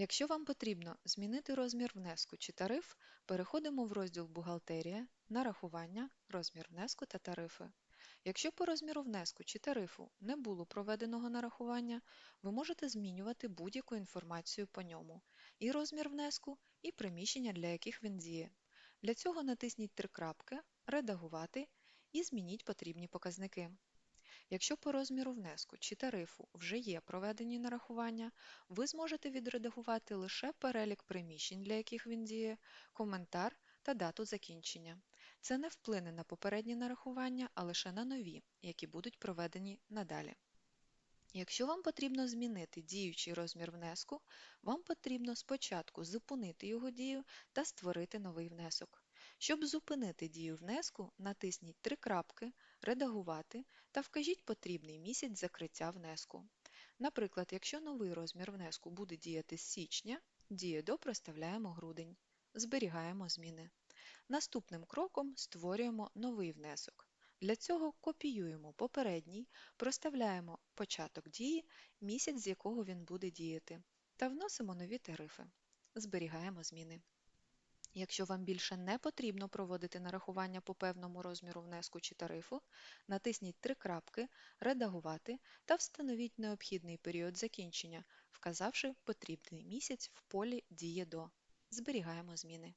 Якщо вам потрібно змінити розмір внеску чи тариф, переходимо в розділ Бухгалтерія, Нарахування, розмір внеску та тарифи. Якщо по розміру внеску чи тарифу не було проведеного нарахування, ви можете змінювати будь-яку інформацію по ньому і розмір внеску, і приміщення, для яких він діє. Для цього натисніть три крапки Редагувати і змініть потрібні показники. Якщо по розміру внеску чи тарифу вже є проведені нарахування, ви зможете відредагувати лише перелік приміщень, для яких він діє, коментар та дату закінчення. Це не вплине на попередні нарахування, а лише на нові, які будуть проведені надалі. Якщо вам потрібно змінити діючий розмір внеску, вам потрібно спочатку зупинити його дію та створити новий внесок. Щоб зупинити дію внеску, натисніть три крапки Редагувати та вкажіть потрібний місяць закриття внеску. Наприклад, якщо новий розмір внеску буде діяти з січня, діє до проставляємо грудень. Зберігаємо зміни. Наступним кроком створюємо новий внесок. Для цього копіюємо попередній, проставляємо початок дії, місяць, з якого він буде діяти, та вносимо нові тарифи. Зберігаємо зміни. Якщо вам більше не потрібно проводити нарахування по певному розміру внеску чи тарифу, натисніть три крапки Редагувати та встановіть необхідний період закінчення, вказавши потрібний місяць в полі Діє до. Зберігаємо зміни.